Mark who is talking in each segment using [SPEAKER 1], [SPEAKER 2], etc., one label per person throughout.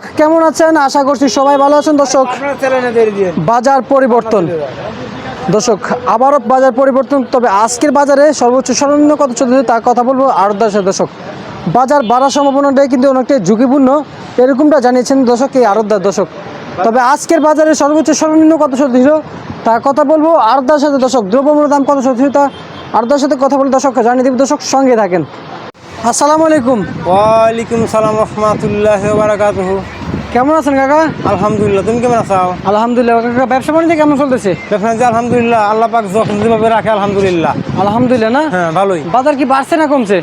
[SPEAKER 1] কেমন আছেন? আশা করছি সবাই ভালো আছেন। দর্শক বাজার পরিবর্তন। দর্শক আবারও বাজার পরিবর্তন তবে আজকের বাজারে সর্বোচ্চ সর্বনিম্ন কত চলছে তার কথা বলব আর দশ দর্শক বাজার বাড়ার সম্ভাবনাটাই কিন্তু অনেকটাই ঝুঁকিপূর্ণ। এরকমটা জানিয়েছেন দর্শক এই আরদার দর্শক। তবে আজকের বাজারে সর্বোচ্চ সর্বনিম্ন কত চলছিল তার কথা বলব আরদার সাথে দর্শক দ্রব্যমূল্য দাম কত চলছিল তা আরদার সাথে কথা বলে দর্শক জানিয়ে দেব। দর্শক সঙ্গে থাকেন। আসসালামু আলাইকুম।
[SPEAKER 2] ওয়ালাইকুম সালাম রহমাতুল্লাহ বারাকাতুহ।
[SPEAKER 1] কেমন আছেন কাকা?
[SPEAKER 2] আলহামদুলিল্লাহ তুমি কেমন আছো?
[SPEAKER 1] আলহামদুলিল্লাহ কাকা ব্যবসা বাণিজ্য কেমন চলতেছে?
[SPEAKER 2] দেখেন যে আলহামদুলিল্লাহ আল্লাহ পাক যখন যেভাবে রাখে আলহামদুলিল্লাহ।
[SPEAKER 1] আলহামদুলিল্লাহ না?
[SPEAKER 2] হ্যাঁ ভালোই।
[SPEAKER 1] বাজার কি বাড়ছে না কমছে?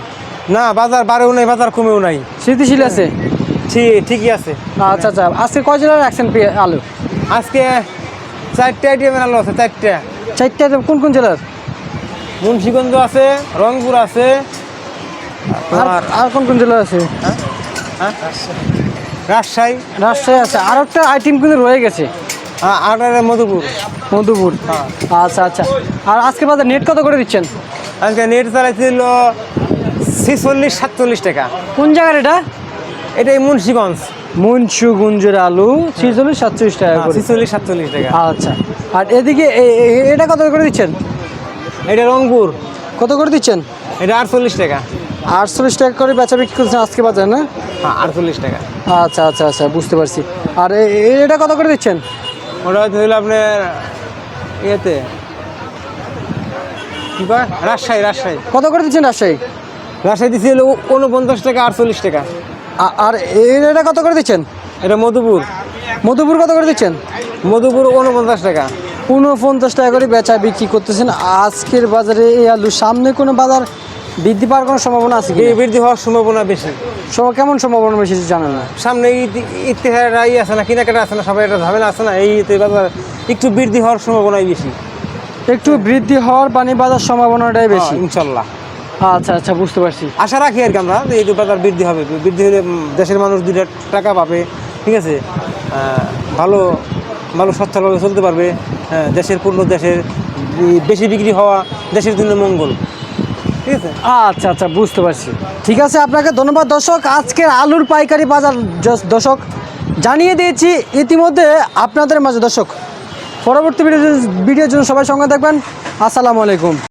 [SPEAKER 2] না বাজার বাড়েও নাই বাজার কমেও নাই।
[SPEAKER 1] স্থিতিশীল আছে?
[SPEAKER 2] ঠিক ঠিকই আছে।
[SPEAKER 1] আচ্ছা আচ্ছা আজকে কয় জেলার রাখছেন আলু?
[SPEAKER 2] আজকে চারটে আইটেমের আলু আছে চারটে।
[SPEAKER 1] চারটে কোন কোন জেলার?
[SPEAKER 2] মুন্সিগঞ্জ আছে রংপুর আছে
[SPEAKER 1] আর
[SPEAKER 2] আর
[SPEAKER 1] কোন কোন জেলার আছে?
[SPEAKER 2] হ্যাঁ? রাজশাহী?
[SPEAKER 1] রাজশাহী আছে। আর একটা আইটেম কিন্তু রয়ে গেছে।
[SPEAKER 2] হ্যাঁ, আর মধুপুর।
[SPEAKER 1] মধুপুর।
[SPEAKER 2] হ্যাঁ।
[SPEAKER 1] আচ্ছা আচ্ছা। আর আজকে বাজার নেট কত করে দিচ্ছেন?
[SPEAKER 2] আজকে নেট চালাইছিল ছিচল্লিশ সাতচল্লিশ টাকা।
[SPEAKER 1] কোন জায়গার এটা?
[SPEAKER 2] এটাই মুন্সিগঞ্জ।
[SPEAKER 1] মুন্সুগুঞ্জের আলু ছিচল্লিশ সাতচল্লিশ টাকা
[SPEAKER 2] ছিচল্লিশ সাতচল্লিশ টাকা।
[SPEAKER 1] আচ্ছা। আর এদিকে এটা কত করে দিচ্ছেন?
[SPEAKER 2] এটা রংপুর।
[SPEAKER 1] কত করে দিচ্ছেন?
[SPEAKER 2] এটা আটচল্লিশ টাকা।
[SPEAKER 1] আটচল্লিশ টাকা করে বেচা বিক্রি করছেন আজকে বাজার না?
[SPEAKER 2] হ্যাঁ আটচল্লিশ টাকা।
[SPEAKER 1] আচ্ছা আচ্ছা আচ্ছা বুঝতে পারছি। আর এটা কত করে দিচ্ছেন?
[SPEAKER 2] ওটা হচ্ছে আপনার ইয়েতে। কি কয়? রাজশাহী রাজশাহী।
[SPEAKER 1] কত করে দিচ্ছেন রাজশাহী?
[SPEAKER 2] রাজশাহী দিচ্ছি হলো উনপঞ্চাশ টাকা আটচল্লিশ টাকা।
[SPEAKER 1] আর এটা কত করে দিচ্ছেন?
[SPEAKER 2] এটা মধুপুর।
[SPEAKER 1] মধুপুর কত করে দিচ্ছেন?
[SPEAKER 2] মধুপুর উনপঞ্চাশ টাকা।
[SPEAKER 1] উনপঞ্চাশ টাকা করে বেচা বিক্রি করতেছেন। আজকের বাজারে এই আলু সামনে কোনো বাজার বৃদ্ধি পাওয়ার কোনো সম্ভাবনা আছে কি
[SPEAKER 2] এই বৃদ্ধি হওয়ার সম্ভাবনা বেশি।
[SPEAKER 1] সব কেমন সম্ভাবনা বেশি জানেন না?
[SPEAKER 2] সামনে ঈদ আছে না কেনাকাটা আছে না সবাই এটা ঝামেলা আছে না এই বাজার একটু বৃদ্ধি হওয়ার সম্ভাবনাই বেশি।
[SPEAKER 1] একটু বৃদ্ধি হওয়ার পানি বাজার সম্ভাবনাটাই বেশি।
[SPEAKER 2] হ্যাঁ, ইনশাল্লাহ।
[SPEAKER 1] আচ্ছা আচ্ছা বুঝতে পারছি।
[SPEAKER 2] আশা রাখি আর কি আমরা যে এই বাজার বৃদ্ধি হবে। বৃদ্ধি হলে দেশের মানুষ দুটা টাকা পাবে ঠিক আছে? ভালো ভালো সচ্ছলভাবে চলতে পারবে। হ্যাঁ, দেশের পূর্ণ দেশের বেশি বিক্রি হওয়া দেশের জন্য মঙ্গল। ঠিক আছে?
[SPEAKER 1] আচ্ছা আচ্ছা বুঝতে পারছি। ঠিক আছে আপনাকে ধন্যবাদ দর্শক। আজকের আলুর পাইকারি বাজার দর্শক জানিয়ে দিয়েছি ইতিমধ্যে আপনাদের মাঝে দর্শক পরবর্তী ভিডিও ভিডিওর জন্য সবাই সঙ্গে দেখবেন আসসালামু আলাইকুম।